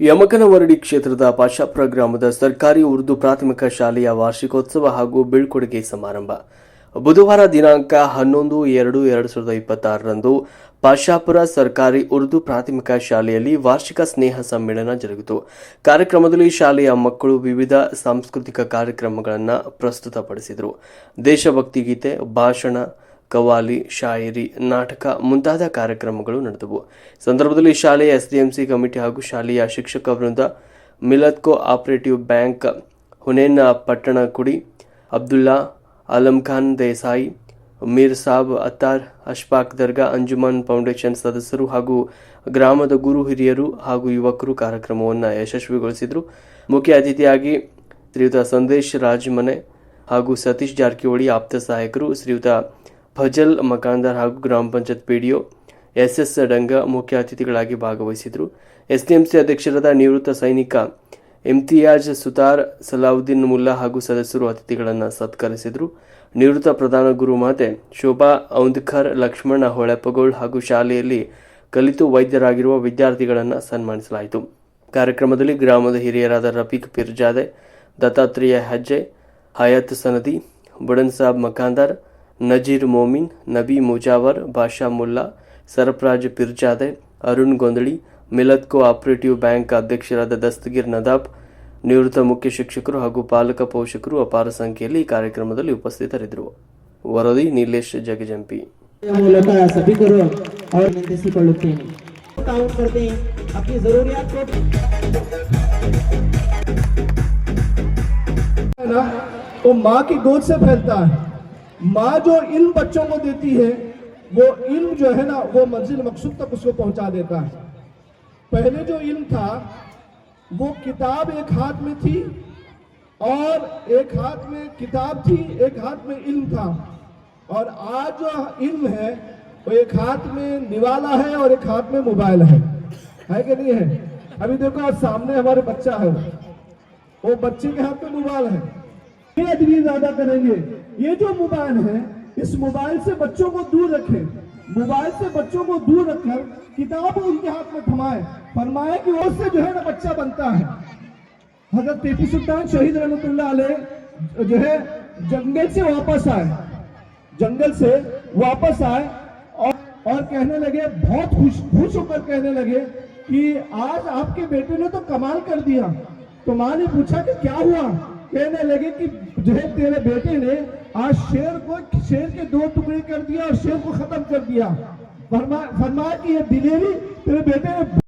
ಯಮಕನವರಡಿ ಕ್ಷೇತ್ರದ ಪಾಶಾಪುರ ಗ್ರಾಮದ ಸರ್ಕಾರಿ ಉರ್ದು ಪ್ರಾಥಮಿಕ ಶಾಲೆಯ ವಾರ್ಷಿಕೋತ್ಸವ ಹಾಗೂ ಬೀಳ್ಕೊಡುಗೆ ಸಮಾರಂಭ. ಬುಧವಾರ ದಿನಾಂಕ ಹನ್ನೊಂದು, ಎರಡು ಎರಡು ಸಾವಿರದ ಇಪ್ಪತ್ತಾರರಂದು ಪಾಶಾಪುರ ಸರ್ಕಾರಿ ಉರ್ದು ಪ್ರಾಥಮಿಕ ಶಾಲೆಯಲ್ಲಿ ವಾರ್ಷಿಕ ಸ್ನೇಹ ಸಮ್ಮೇಳನ ಜರುಗಿತು. ಕಾರ್ಯಕ್ರಮದಲ್ಲಿ ಶಾಲೆಯ ಮಕ್ಕಳು ವಿವಿಧ ಸಾಂಸ್ಕೃತಿಕ ಕಾರ್ಯಕ್ರಮಗಳನ್ನು ಪ್ರಸ್ತುತಪಡಿಸಿದರು. ದೇಶಭಕ್ತಿ ಗೀತೆ, ಭಾಷಣ ಕವಾಲಿ ಶಾಯರಿ, ನಾಟಕ ಮುಂತಾದ ಕಾರ್ಯಕ್ರಮಗಳು ನಡೆದವು. ಸಂದರ್ಭದಲ್ಲಿ ಶಾಲೆಯ ಎಸ್ಡಿಎಂಸಿ ಕಮಿಟಿ ಹಾಗೂ ಶಾಲೆಯ ಶಿಕ್ಷಕ ವೃಂದ Millat co operative bank Hunen Pattanakudi, Abdulla Alam Khan Desai, Mir Sab Attar, Ashfaq Darga, Anjuman foundation ಸದಸ್ಯರು ಹಾಗೂ ಗ್ರಾಮದ ಗುರು ಹಿರಿಯರು ಹಾಗೂ ಯುವಕರು ಕಾರ್ಯಕ್ರಮವನ್ನು ಯಶಸ್ವಿಗೊಳಿಸಿದರು. ಮುಖ್ಯ ಅತಿಥಿಯಾಗಿ ಶ್ರೀಯುತ ಸಂದೇಶ್ ರಾಜಮನೆ ಹಾಗೂ ಸತೀಶ್ ಜಾರಕಿಹೊಳಿ ಆಪ್ತ ಸಹಾಯಕರು, ಶ್ರೀಯುತ ಫಜಲ್ ಮಕಾಂದರ್ ಹಾಗೂ ಗ್ರಾಮ panchayat PDO S S Danga ಮುಖ್ಯ ಅತಿಥಿಗಳಾಗಿ ಭಾಗವಹಿಸಿದರು. ಎಸ್ಡಿಎಂಸಿ ಅಧ್ಯಕ್ಷರಾದ ನಿವೃತ್ತ ಸೈನಿಕ ಇಮ್ತಿಯಾಜ್ ಸುತಾರ್, ಸಲಾವುದ್ದೀನ್ ಮುಲ್ಲಾ ಹಾಗೂ ಸದಸ್ಯರು ಅತಿಥಿಗಳನ್ನು ಸತ್ಕರಿಸಿದರು. ನಿವೃತ್ತ ಪ್ರಧಾನ ಗುರು ಮಾತೆ ಶೋಭಾ ಔಂದ್ಕರ್, ಲಕ್ಷ್ಮಣ ಹೊಳೆಪಗೋಳ್ ಹಾಗೂ ಶಾಲೆಯಲ್ಲಿ ಕಲಿತು ವೈದ್ಯರಾಗಿರುವ ವಿದ್ಯಾರ್ಥಿಗಳನ್ನು ಸನ್ಮಾನಿಸಲಾಯಿತು. ಕಾರ್ಯಕ್ರಮದಲ್ಲಿ ಗ್ರಾಮದ ಹಿರಿಯರಾದ Rafiq Pirzade, Dattatreya Hejje, Hayat Sanadi Budan Sab Makandar Nazeer Momin Nabi Mujawar Basha Mulla Sarfaraz Pirzade Arun Gondhali Millat cooperative bank ಅಧ್ಯಕ್ಷರಾದ ದಸ್ತಗೀರ್ ನದಾಬ್ ನಿವೃತ್ತ ಮುಖ್ಯ ಶಿಕ್ಷಕರು ಹಾಗೂ ಪಾಲಕ ಪೋಷಕರು ಅಪಾರ ಸಂಖ್ಯೆಯಲ್ಲಿ ಈ ಕಾರ್ಯಕ್ರಮದಲ್ಲಿ ಉಪಸ್ಥಿತರಿದ್ದರು ವರದಿ ನೀಲೇಶ್ ಜಗಜಂಪಿ ಮೂಲಕ ಸಭಿಕರು ಅವ್ರ ನಿಂದಿಸಿಕೊಳ್ಳುತ್ತೇನೆ ತಾವು करते हैं अपनी जरूरियात को है ना वो माँ की गोद से फैलता है माँ जो इल्म बच्चों को देती है, वो इल्म जो है ना, वो मंजिल मकसूद तक उसको पहुँचा देता है। पहले जो इल्म था, वो किताब एक हाथ में थी और एक हाथ में किताब थी, एक हाथ में इल्म था। और आज जो इल्म है, वो एक हाथ में निवाला है और एक हाथ में मोबाइल है। है कि नहीं है? अभी देखो, आज सामने हमारे बच्चा है वो। बच्चे के हाथ में मोबाइल है। ये अदबी ज़्यादा करेंगे। ये जो मोबाइल है, इस मोबाइल से बच्चों को दूर रखें। मोबाइल से बच्चों को दूर रखकर किताब उनके हाथ में थमाए। फरमाए कि उससे जो है ना बच्चा बनता है। हज़रत टीपू सुल्तान शहीद रहमतुल्लाह अलैह जो है, जंगल से वापस आए। जंगल से वापस आए और और कहने लगे, बहुत खुश खुश होकर कहने लगे कि आज आपके बेटे ने तो कमाल कर दिया। तो माँ ने पूछा कि क्या हुआ? कहने लगे कि जो है तेरे बेटे ने आज शेर को, शेर के दो टुकड़े कर दिया और शेर को खत्म कर दिया। फरमा, फरमाया कि ये दिलेरी तेरे बेटे ने